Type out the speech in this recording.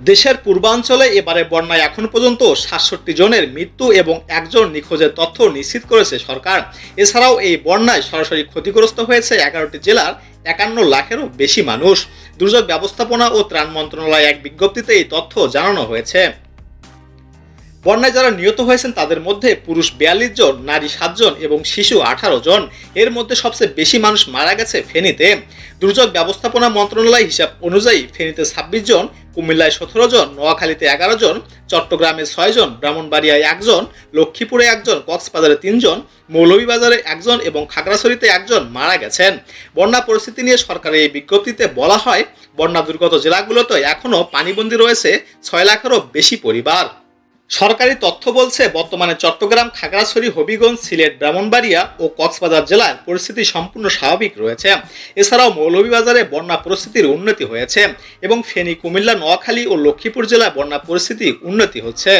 দেশের পূর্বাঞ্চলে এবারে বন্যায় এখন পর্যন্ত সাতষট্টি জনের মৃত্যু এবং একজন নিখোঁজের তথ্য নিশ্চিত করেছে সরকার। এছাড়াও এই বন্যায় সরাসরি ক্ষতিগ্রস্ত হয়েছে এগারোটি জেলার একান্ন লাখেরও বেশি মানুষ। দুর্যোগ ব্যবস্থাপনা ও ত্রাণ মন্ত্রণালয় এক বিজ্ঞপ্তিতে এই তথ্য জানানো হয়েছে। বন্যায় যারা নিহত হয়েছেন, তাদের মধ্যে পুরুষ বিয়াল্লিশ জন, নারী সাতজন এবং শিশু আঠারো জন। এর মধ্যে সবচেয়ে বেশি মানুষ মারা গেছে ফেনীতে। দুর্যোগ ব্যবস্থাপনা মন্ত্রণালয় হিসাব অনুযায়ী ফেনীতে ছাব্বিশ জন কুমিল্লায় সতেরো জন, নোয়াখালীতে এগারো জন, চট্টগ্রামে ছয়জন ব্রাহ্মণবাড়িয়ায় একজন লক্ষ্মীপুরে একজন কক্সবাজারে তিনজন মৌলভীবাজারে একজন এবং খাগড়াছড়িতে একজন মারা গেছেন। বন্যা পরিস্থিতি নিয়ে সরকারের এই বিজ্ঞপ্তিতে বলা হয়, বন্যা দুর্গত জেলাগুলোতে এখনও পানিবন্দী রয়েছে ছয় লাখেরও বেশি পরিবার। সরকারি তথ্য বলছে, বর্তমানে চট্টগ্রাম, খাগড়াছড়ি, হবিগঞ্জ, সিলেট, ব্রাহ্মণবাড়িয়া ও কক্সবাজার জেলার পরিস্থিতি সম্পূর্ণ স্বাভাবিক রয়েছে। এছাড়াও মৌলভীবাজারে বন্যা পরিস্থিতির উন্নতি হয়েছে এবং ফেনী, কুমিল্লা, নোয়াখালী ও লক্ষ্মীপুর জেলায় বন্যা পরিস্থিতি উন্নতি হচ্ছে।